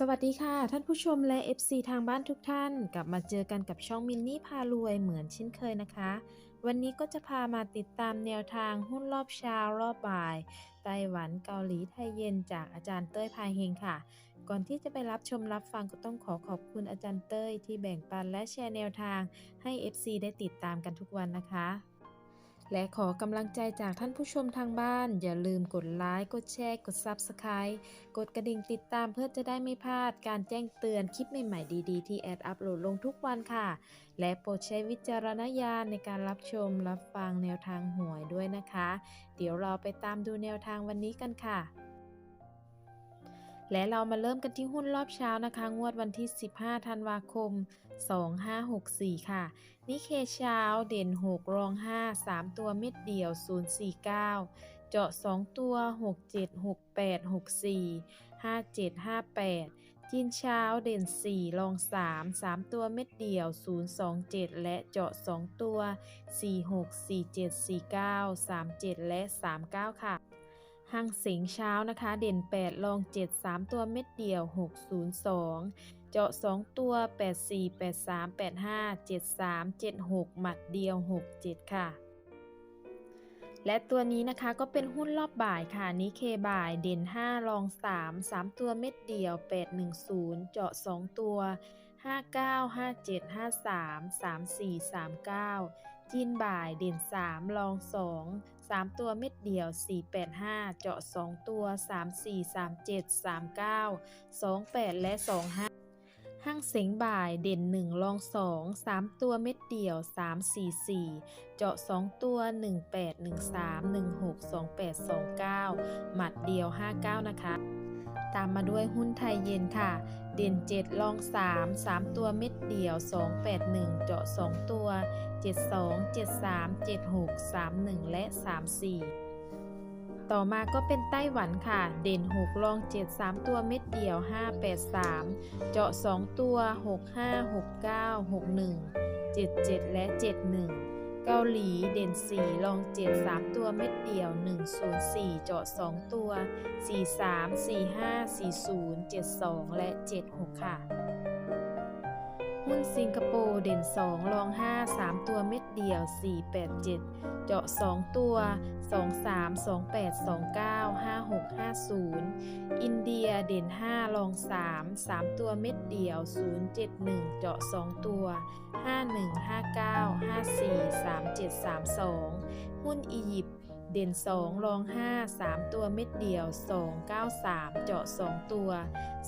สวัสดีค่ะ ท่านผู้ชมและ FC ทางบ้านทุกท่าน กลับมาเจอกันกับช่องมินนี่พารวยเหมือนเช่นเคยนะคะ วันนี้ก็จะพามาติดตามแนวทางหุ้นรอบเช้ารอบบ่าย ไต้หวันเกาหลีไทยเย็นจากอาจารย์เต้ยพายเฮงค่ะ ก่อนที่จะไปรับชมรับฟังก็ต้องขอขอบคุณอาจารย์เต้ยที่แบ่งปันและแชร์แนวทางให้ FC ได้ติดตามกันทุกวันนะคะ และขอกำลังใจจากท่านผู้ชมทางบ้าน อย่าลืมกดไลค์ กดแชร์ กด Subscribe กดกระดิ่งติดตามเพื่อจะได้ไม่พลาดการแจ้งเตือนคลิปใหม่ ๆ ดีๆ ที่แอดอัปโหลดลงทุกวันค่ะ และโปรดใช้วิจารณญาณในการรับชมรับฟังแนวทางหวยด้วยนะคะ เดี๋ยวเราไปตามดูแนวทางวันนี้กันค่ะ และเรามาเริ่มกันที่หุ้นรอบเช้านะคะ งวดวันที่ 15 ธันวาคม 2564 ค่ะ นิเคเช้าเด่น 6 รอง 5 3 ตัวเม็ดเดี่ยว 049 เจาะ 2 ตัว 67 68 64 57 58 จีนเช้าเด่น 4 รอง 3 3 ตัวเม็ดเดี่ยว 027 และเจาะ 2 ตัว 46 47 49 37 และ 39 ค่ะ หังเสียงเช้านะคะ เด่น8รอง 7 3 ตัวเม็ดเดียว 602 เจาะ 2 ตัว 84 83 85 73 76 หมัดเดียว 67 ค่ะ และตัวนี้นะคะก็เป็นหุ้นรอบบ่ายค่ะนิเคบ่ายเด่น5รอง 3 3 ตัวเม็ดเดียว 810 เจาะ 2 ตัว 59 57 53 34 39 จีนบ่ายเด่น3รอง 2 3 ตัวเม็ดเดียว 485 เจาะ 2 ตัว 34 37 39 28 และ 25 ห้างเสงบ่ายเด่น1รอง 2 3 ตัวเม็ดเดียว 344 เจาะ 2 ตัว 18 13 16 28 29 หมัดเดียว 59 นะคะ ตามมาด้วยหุ้นไทยเย็นค่ะ เด่น7รอง 3 3 ตัวเม็ดเดี่ยว 281 เจาะ 2 ตัว 72 73 76 31 และ 34ต่อมาก็เป็นไต้หวันค่ะ เด่น6รอง 7 3 ตัวเม็ดเดี่ยว 583 เจาะ 2 ตัว 65 69 61 77 และ 71 เกาหลีเด่น4รอง 7 3 ตัวเม็ดเดี่ยว 104 เจาะ 2 ตัว 43 45 40 72 และ 76 ค่ะ หุ้นสิงคโปร์เด่น2รอง 5 3 ตัวเม็ดเดี่ยว 487 เจาะ 2 ตัว 23 28 29 56 50 อินเดียเด่น5รอง 3 3 ตัวเม็ดเดี่ยว 071 เจาะ 2 ตัว 51 59 2 5 4 3 7 3 2 หุ้นอียิปต์ เด่น 2 รอง 5 3 ตัวเม็ดเดียว 293 เจาะ 2 ตัว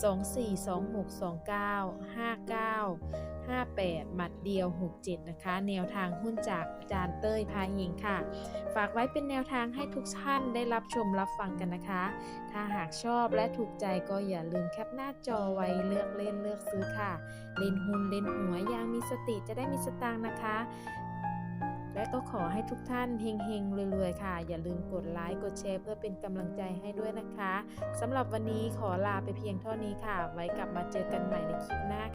24 26 29 59 58 หมัดเดียว 67 นะคะ แนวทางหุ้นจากอาจารย์เต้ยพาหิงค่ะ ฝากไว้เป็นแนวทางให้ทุกท่านได้รับชมรับฟังกันนะคะ ถ้าหากชอบและถูกใจก็อย่าลืมแคปหน้าจอไว้เลือกเล่นเลือกซื้อค่ะ เล่นหุ้นเล่นหวยอย่างมีสติจะได้มีสตางค์นะคะ และก็ขอให้ทุกท่านเฮงๆรวยๆค่ะ อย่าลืมกดไลค์กดแชร์เพื่อเป็นกำลังใจให้ด้วยนะคะสำหรับวันนี้ขอลาไปเพียงเท่านี้ค่ะ ไว้กลับมาเจอกันใหม่ในคลิปหน้า